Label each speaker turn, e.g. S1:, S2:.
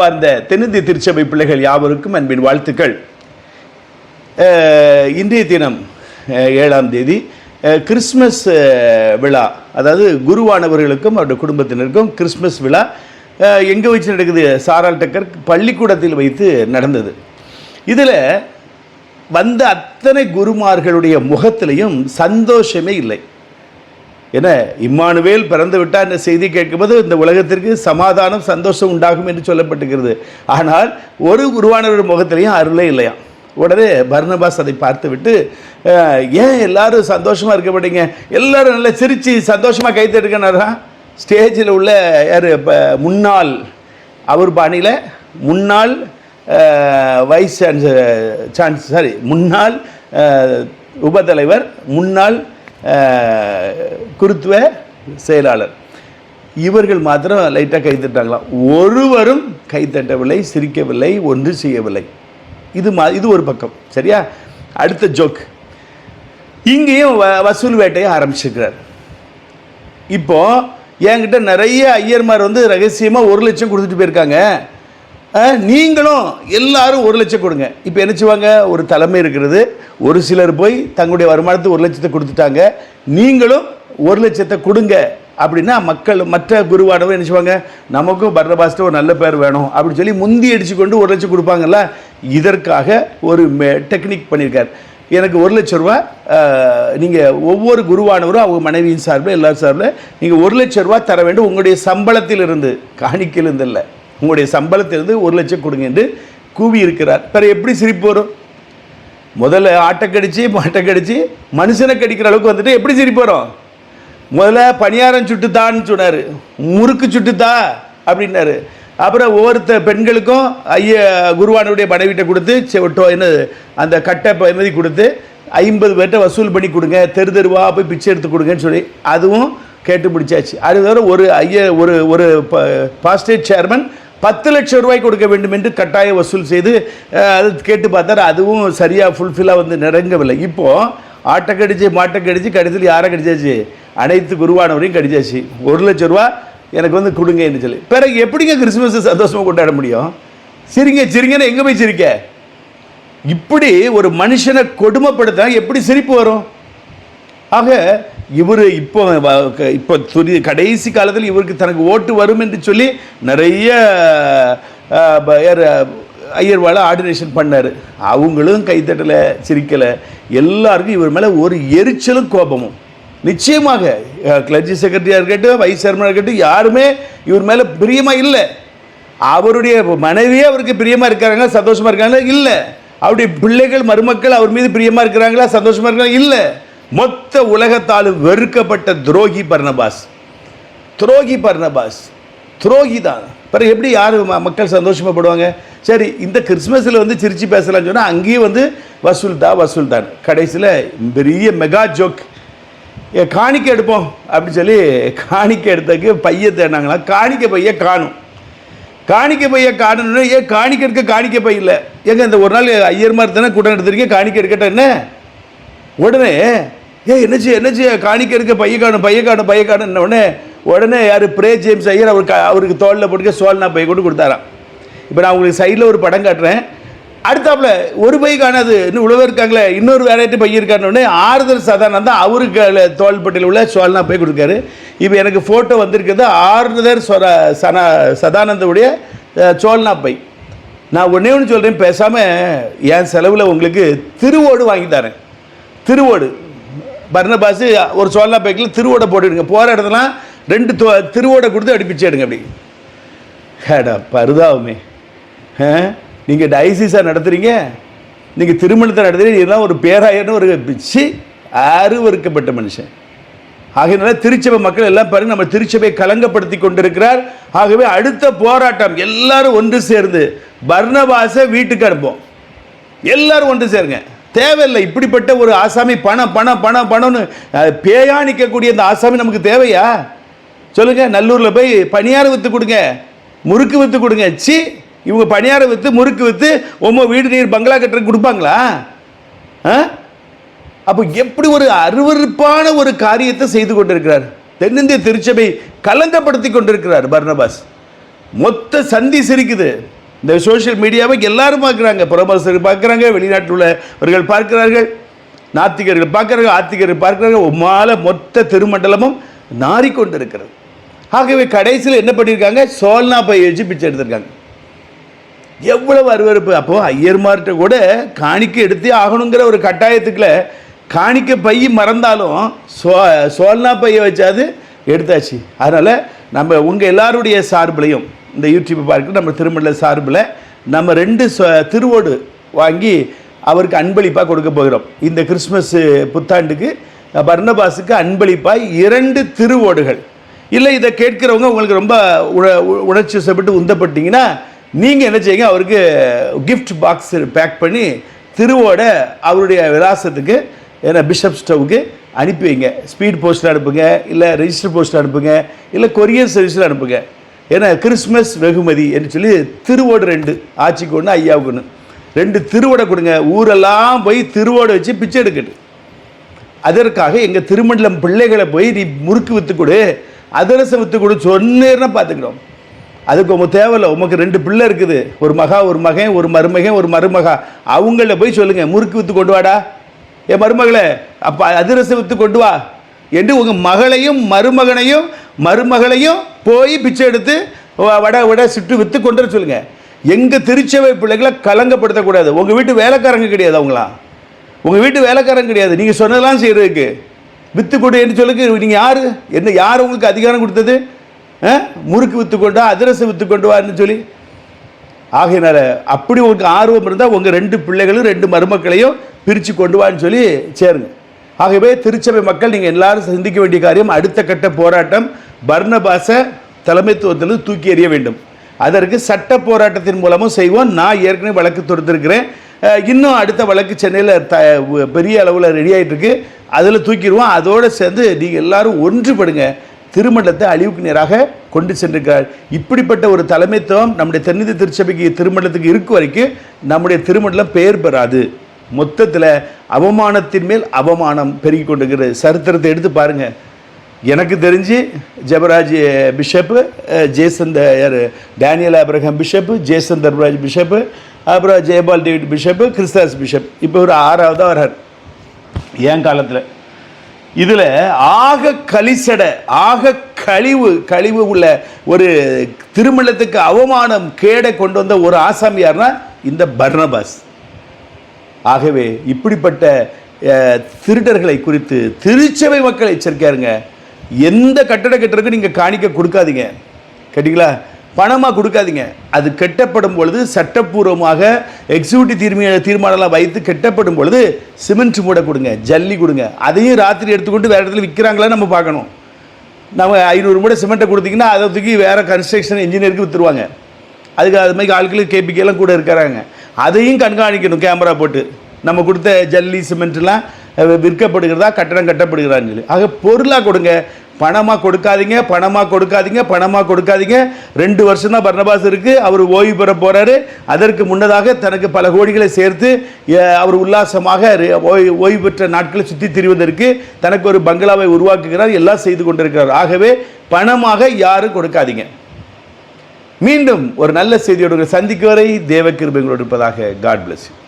S1: அன்பார்ந்த தென்னிந்திய திருச்சபை பிள்ளைகள் யாவருக்கும் அன்பின் வாழ்த்துக்கள். இன்றைய தினம் ஏழாம் தேதி கிறிஸ்மஸ் விழா. அதாவது குருவானவர்களுக்கும் அவருடைய குடும்பத்தினருக்கும் கிறிஸ்மஸ் விழா. எங்கே வச்சு நடக்குது? சாரால் டக்கர் பள்ளிக்கூடத்தில் வைத்து நடந்தது. இதில் வந்த அத்தனை குருமார்களுடைய முகத்திலையும் சந்தோஷமே இல்லை. என இம்மானுவேல் பிறந்து விட்டால் இந்த செய்தி கேட்கும்போது இந்த உலகத்திற்கு சமாதானம் சந்தோஷம் உண்டாகும் என்று சொல்லப்பட்டுகிறது ஆனால் ஒரு குருவானவர் முகத்திலையும் அருளே இல்லையாம். உடனே பர்னபாஸ் அதை பார்த்துவிட்டு விட்டு ஏன் எல்லாரும் சந்தோஷமாக இருக்க மாட்டீங்க? எல்லாரும் நல்லா சிரித்து சந்தோஷமாக கைத்தெடுக்கனாரா ஸ்டேஜில் உள்ள யார் இப்போ முன்னாள் அவர் பாணியில் முன்னாள் வைஸ் சான்சலர் சான்ஸ் சாரி முன்னாள் அஹ், உபத்தலைவர் முன்னாள் குருத்துவ செயலாளர். இவர்கள் மாத்திரம் லைட்டாக கைத்தட்டாங்களாம் ஒருவரும் கைத்தட்டவில்லை சிரிக்கவில்லை ஒன்று செய்யவில்லை. இது மா இது ஒரு பக்கம். சரியா? அடுத்த ஜோக் இங்கேயும் வ வசூல் வேட்டையை ஆரம்பிச்சிருக்கிறார். இப்போது என்கிட்ட நிறைய ஐயர்மார் வந்து ரகசியமாக ஒரு லட்சம் கொடுத்துட்டு போயிருக்காங்க. நீங்களும் எல்லாரும் ஒரு லட்சம் கொடுங்க. இப்போ என்ன செய்வாங்க? ஒரு தலைமை இருக்கிறது. ஒரு சிலர் போய் தங்களுடைய வருமானத்தை ஒரு லட்சத்தை கொடுத்துட்டாங்க. நீங்களும் ஒரு லட்சத்தை கொடுங்க. அப்படின்னா மக்கள் மற்ற குருவானவர் என்ன செய்வாங்க? நமக்கும் பர்ணபாஸ்ட்டு ஒரு நல்ல பேர் வேணும் அப்படின்னு சொல்லி முந்தி அடிச்சு கொண்டு ஒரு லட்சம் கொடுப்பாங்கல்ல? இதற்காக ஒரு டெக்னிக் பண்ணியிருக்கார். எனக்கு ஒரு லட்ச ரூபா நீங்கள் ஒவ்வொரு குருவானவரும் அவங்க மனைவியின் சார்பில் எல்லா சார்பில் நீங்கள் ஒரு லட்ச ரூபா தர வேண்டும். உங்களுடைய சம்பளத்திலிருந்து காணிக்கையிலிருந்து இல்லை. உங்களுடைய சம்பளத்திலிருந்து ஒரு லட்சம் கொடுங்க என்று கூவி இருக்கிறார் பிற எப்படி சிரிப்பு வரும்? முதல்ல ஆட்டை கடிச்சு மாட்டை கடிச்சு மனுஷனை கடிக்கிற அளவுக்கு வந்துட்டு எப்படி சிரிப்பு வரும்? முதல்ல பணியாரம் சுட்டுத்தான்னு சொன்னார். முறுக்கு சுட்டுத்தா அப்படின்னாரு. அப்புறம் ஒவ்வொருத்த பெண்களுக்கும் ஐய குருவானுடைய மனைவிட்ட கொடுத்து செவட்டோ என்ன அந்த கட்டை பகுதி கொடுத்து ஐம்பது பேர்கிட்ட வசூல் பண்ணி கொடுங்க தெரு தெருவா போய் பிச்சை எடுத்து கொடுங்கன்னு சொல்லி அதுவும் கேட்டு பிடிச்சாச்சு அது தவிர ஒரு ஐய ஒரு ஒரு பாஸ்டேட் சேர்மன் பத்து லட்சம் ரூபாய் கொடுக்க வேண்டும் என்று கட்டாய வசூல் செய்து அது கேட்டு பார்த்தாரு. அதுவும் சரியாக ஃபுல்ஃபில்லாக வந்து நெருங்கவில்லை. இப்போது ஆட்டை கடிச்சு மாட்டை கடிச்சு கடைசியில் யாரை கடிச்சாச்சு? அனைத்து குருவானவரையும் கடிச்சாச்சு. ஒரு லட்ச ரூபா எனக்கு வந்து கொடுங்கன்னு சொல்லி. பிறகு எப்படிங்க கிறிஸ்மஸை சந்தோஷமாக கொண்டாட முடியும்? சிரிங்க சிரிங்கன்னு எங்கே போய் சிரிக்க? இப்படி ஒரு மனுஷனை கொடுமைப்படுத்த எப்படி சிரிப்பு வரும்? ஆக இவர் இப்போ இப்போ துரி கடைசி காலத்தில் இவருக்கு தனக்கு ஓட்டு வரும் என்று சொல்லி நிறைய ஐயர்வால ஆர்டினேஷன் பண்ணார். அவங்களும் கைத்தட்டலை சிரிக்கலை. எல்லாருக்கும் இவர் மேலே ஒரு எரிச்சலும் கோபமும். நிச்சயமாக கிளர்ஜி செக்ரட்டரியாக இருக்கட்டும் வைஸ் சேர்மனாக இருக்கட்டும் யாருமே இவர் மேலே பிரியமாக இல்லை. அவருடைய மனைவியே அவருக்கு பிரியமாக இருக்காங்க சந்தோஷமாக இருக்காங்களா? இல்லை. அவருடைய பிள்ளைகள் மருமக்கள் அவர் மீது பிரியமாக இருக்கிறாங்களா சந்தோஷமாக இருக்காங்களா? இல்லை. மொத்த உலகத்தாலும் வெறுக்கப்பட்ட துரோகி பர்ணபாஸ் துரோகி பர்ணபாஸ் துரோகி தான் பிறகு எப்படி யார் மக்கள் சந்தோஷமாப்படுவாங்க? சரி இந்த கிறிஸ்மஸில் வந்து சிரிச்சு பேசலாம்னு சொன்னால் அங்கேயும் வந்து வசூல் தான் வசூல் தான். கடைசியில் பெரிய மெகா ஜோக். ஏ காணிக்கை எடுப்போம் அப்படின்னு சொல்லி காணிக்கை எடுத்ததுக்கு பைய தேடினாங்களா? காணிக்கை பைய காணும். காணிக்கை பைய காணணும்னா ஏன் காணிக்கை எடுக்க காணிக்கை பை இல்லை. ஏங்க இந்த ஒரு நாள் ஐயர் மாதிரி தானே கூட்டம் எடுத்திருக்கீங்க காணிக்கை எடுக்கட்டா என்ன? உடனே ஏ என்னச்சு என்னச்சு காணிக்க இருக்க பைய காணும் பைய காணும் பைய காணும் உடனே உடனே யார் பிரே ஜேம்ஸ் ஐயர் அவருக்கு அவருக்கு தோளில் போட்டுக்க சோல்னா பை கொண்டு கொடுத்தாராம். இப்போ நான் உங்களுக்கு சைடில் ஒரு படம் காட்டுறேன். அடுத்தாப்புல ஒரு பை காணாது. இன்னும் உழவு இருக்காங்களே இன்னொரு வேலையிட்டு பைய இருக்காருன்னு ஆறுதல் சதானம் அவருக்கு அதுல தோள்பட்டியில் உள்ள சோல்னா போய் கொடுக்காரு. இப்போ எனக்கு ஃபோட்டோ வந்திருக்கிறது ஆறுதல் சொர சனா சதானந்தவுடைய சோழனா சோல்னா பை. நான் ஒன்றே ஒன்று சொல்கிறேன் பேசாமல் என் செலவில் உங்களுக்கு திருவோடு வாங்கி தரேன். திருவோடு. பர்ணபாசு ஒரு சோல்லா பேக்கில் திருவோடை போட்டுடுங்க. போகிற இடத்துலாம் ரெண்டு தோ திருவோடை கொடுத்து அடிப்பிச்சு எடுங்க அப்படி. ஹேடா பருதாவுமே. நீங்கள் டைசிஸாக நடத்துகிறீங்க நீங்கள் திருமணத்தை நடத்துகிறீங்க இதெல்லாம் ஒரு பேராயர்னு ஒரு பிச்சு அருவறுக்கப்பட்ட மனுஷன். ஆகையினால திருச்சபை மக்கள் எல்லாம் பாருங்க நம்ம திருச்சபை கலங்கப்படுத்தி கொண்டிருக்கிறார். ஆகவே அடுத்த போராட்டம் எல்லாரும் ஒன்று சேர்ந்து பர்ணவாசை வீட்டுக்கு அனுப்போம் எல்லாரும் ஒன்று சேருங்க. தேவையில்லை. இப்படிப்பட்ட ஒரு ஆசாமி பணம் பணம் பணம் பணம்னு பேயாணிக்கக்கூடிய பேயா நிற்கக்கூடிய இந்த ஆசாமி நமக்கு தேவையா? சொல்லுங்கள் நல்லூரில் போய் பணியாரம் விற்று கொடுங்க. முறுக்கு விற்று கொடுங்க. சி இவங்க பணியாரம் விற்று முறுக்கு விற்று உம்ம வீடு நீர் பங்களா கட்டுறது கொடுப்பாங்களா? ஆ அப்போ எப்படி ஒரு அருவருப்பான ஒரு காரியத்தை செய்து கொண்டிருக்கிறார்? தென்னிந்திய திருச்சபை கலங்கப்படுத்தி கொண்டிருக்கிறார் பர்னபாஸ். மொத்த சந்தி சிரிக்குது. இந்த சோஷியல் மீடியாவை எல்லாரும் பார்க்குறாங்க. புறமரசர்கள் பார்க்குறாங்க வெளிநாட்டில் உள்ளவர்கள் பார்க்கிறார்கள் நாத்திகர்கள் பார்க்குறாங்க ஆத்திகர்கள் பார்க்குறாங்க. உம்மால மொத்த திருமண்டலமும் நாறிக்கொண்டிருக்கிறது. ஆகவே கடைசியில் என்ன பண்ணியிருக்காங்க சோல்னா பை வச்சு பிச்சை எடுத்திருக்காங்க. எவ்வளவு அருவருப்பு. அப்போ ஐயர்மார்கிட்ட கூட காணிக்க எடுத்தே ஆகணுங்கிற ஒரு கட்டாயத்துக்குள்ள காணிக்க பை மறந்தாலும் சோ சோல்னா பையை வச்சாது எடுத்தாச்சு. அதனால் நம்ம உங்கள் எல்லாருடைய சார்பிலையும் இந்த யூடியூப் பார்க்க நம்ம திருமண சார்பில் நம்ம ரெண்டு திருவோடு வாங்கி அவருக்கு அன்பளிப்பாக கொடுக்க போகிறோம். இந்த கிறிஸ்மஸ் புத்தாண்டுக்கு பர்ணபாஸுக்கு அன்பளிப்பாக இரண்டு திருவோடுகள். இல்லை இதை கேட்கிறவங்க உங்களுக்கு ரொம்ப உண உ- உணர்ச்சி வசப்பட்டு உந்தப்பட்டீங்கன்னா நீங்கள் என்ன செய்யுங்க அவருக்கு கிஃப்ட் பாக்ஸ் பேக் பண்ணி திருவோட அவருடைய விலாசத்துக்கு ஏன்னா பிஷப் ஸ்டவ்வுக்கு அனுப்பி வைங்க. ஸ்பீட் போஸ்ட்டில் அனுப்புங்க இல்லை ரெஜிஸ்டர் போஸ்ட்டில் அனுப்புங்க இல்லை கொரியர் சர்வீஸில் அனுப்புங்க. ஏன்னா கிறிஸ்மஸ் வெகுமதி என்று சொல்லி திருவோடு ரெண்டு ஆட்சிக்கு ஒன்று ஐயாவுக்கு ஒன்று ரெண்டு திருவோடை கொடுங்க ஊரெல்லாம் போய் திருவோடை வச்சு பிச்சை எடுக்கட்டு. அதற்காக எங்கள் திருமண்டலம் பிள்ளைகளை போய் நீ முறுக்கு விற்று கொடு அதிரசம் விற்று கொடு சொன்னேன்னா பார்த்துக்கிறோம் அதுக்கு உங்க தேவையில்ல உமக்கு ரெண்டு பிள்ளை இருக்குது. ஒரு மகா ஒரு மகன் ஒரு மருமகன் ஒரு மருமகா. அவங்கள போய் சொல்லுங்கள் முறுக்கு வித்து கொண்டு வாடா. என் மருமகளை அப்போ அதிரசம் விற்று கொண்டு வா. என்று உங்கள் மகளையும் மருமகனையும் மருமகளையும் போய் பிச்சை எடுத்து வடை வடை சுட்டு விற்று கொண்டு வர சொல்லுங்கள் எங்கள் திருச்சபை பிள்ளைகளை கலங்கப்படுத்தக்கூடாது. உங்கள் வீட்டு வேலைக்காரங்க கிடையாது அவங்களாம் உங்கள் வீட்டு வேலைக்காரங்க கிடையாது. நீங்கள் சொன்னதெல்லாம் செய்கிறதுக்கு விற்று கொடு என்று சொல்லுக்கு நீங்கள் யார்? என்ன யார் உங்களுக்கு அதிகாரம் கொடுத்தது? ஆ? முறுக்கு விற்று கொண்டா அதிரசம் விற்று கொண்டு வான்னு சொல்லி. ஆகையினால அப்படி உங்களுக்கு ஆர்வம் இருந்தால் உங்கள் ரெண்டு பிள்ளைகளும் ரெண்டு மருமக்களையும் பிரித்து கொண்டு வான்னு சொல்லி சேருங்க. ஆகவே திருச்சபை மக்கள் நீங்கள் எல்லாரும் சிந்திக்க வேண்டிய காரியம் அடுத்த கட்ட போராட்டம் பர்ணபாச தலைமைத்துவத்திலிருந்து தூக்கி எறிய வேண்டும். அதற்கு சட்ட போராட்டத்தின் மூலமும் செய்வோம். நான் ஏற்கனவே வழக்கு தொடுத்திருக்கிறேன். இன்னும் அடுத்த வழக்கு சென்னையில் த பெரிய அளவில் ரெடி ஆகிட்டுருக்கு அதில் தூக்கிடுவோம். அதோடு சேர்ந்து நீங்கள் எல்லாரும் ஒன்றுபடுங்க. திருமண்டலத்தை அழிவுக்கு நேராக கொண்டு சென்றிருக்கிறார். இப்படிப்பட்ட ஒரு தலைமைத்துவம் நம்முடைய தென்னிந்திய திருச்சபைக்கு திருமணத்துக்கு இருக்கும் வரைக்கும் நம்முடைய திருமண்டலம் பெயர் பெறாது. மொத்தத்தில் அவமானத்தின் மேல் அவமானம் பெருகி கொண்டிருக்கிற சரித்திரத்தை எடுத்து பாருங்கள் எனக்கு தெரிஞ்சு ஜெபராஜ் பிஷப்பு அஹ், யார்? Daniel Abraham bishop Jason Dharmaraj bishop அப்புறம் Jayapal David bishop Christdas bishop. இப்போ ஒரு ஆறாவதாக வர்றார். என் காலத்தில்? இதில் ஆக கலிசட ஆக கழிவு கழிவு உள்ள ஒரு திருமணத்துக்கு அவமானம் கேடை கொண்டு வந்த ஒரு ஆசாமியார்னா இந்த பர்னபாஸ். ஆகவே இப்படிப்பட்ட திருடர்களை குறித்து திருச்சபை மக்கள் எச்சரிக்காருங்க எந்த கட்டட கட்டுறதுக்கு நீங்கள் காணிக்க கொடுக்காதீங்க. கேட்டிங்களா? பணமாக கொடுக்காதீங்க. அது கெட்டப்படும் பொழுது சட்டப்பூர்வமாக எக்ஸிக்யூட்டிவ் தீர்மான தீர்மானம்லாம் வைத்து கெட்டப்படும் பொழுது சிமெண்ட் மூட கொடுங்க ஜல்லி கொடுங்க. அதையும் ராத்திரி எடுத்துக்கொண்டு வேறு இடத்துல விற்கிறாங்களா நம்ம பார்க்கணும். நம்ம ஐநூறு மூட சிமெண்ட்டை கொடுத்தீங்கன்னா அதை தூக்கி வேறு கன்ஸ்ட்ரக்ஷன் இன்ஜினியருக்கு விற்றுருவாங்க அதுக்கு அது மாதிரி ஆட்களுக்கு கேபிக்கெல்லாம் கூட இருக்கிறாங்க. அதையும் கண்காணிக்கணும் கேமரா போட்டு. நம்ம கொடுத்த ஜல்லி சிமெண்ட்லாம் விற்கப்படுகிறதா கட்டடம் கட்டப்படுகிறான்னு சொல்லி. ஆக பொருளாக கொடுங்க. பணமாக கொடுக்காதீங்க பணமாக கொடுக்காதீங்க பணமாக கொடுக்காதீங்க. ரெண்டு வருஷம் தான் பர்ணபாஸ் இருக்குது அவர் ஓய்வு பெற போகிறாரு அதற்கு முன்னதாக தனக்கு பல கோடிகளை சேர்த்து அவர் உல்லாசமாக ஓய்வு பெற்ற நாட்களை சுற்றி திரிவதற்கு தனக்கு ஒரு பங்களாவை உருவாக்குகிறார் எல்லாம் செய்து கொண்டிருக்கிறார். ஆகவே பணமாக யாரும் கொடுக்காதீங்க. மீண்டும் ஒரு நல்ல செய்தியோடு சந்திக்கு சந்திக்கும் வரை தேவ கிருபைகளோடு இருப்பதாக காட் பிளஸ் யூ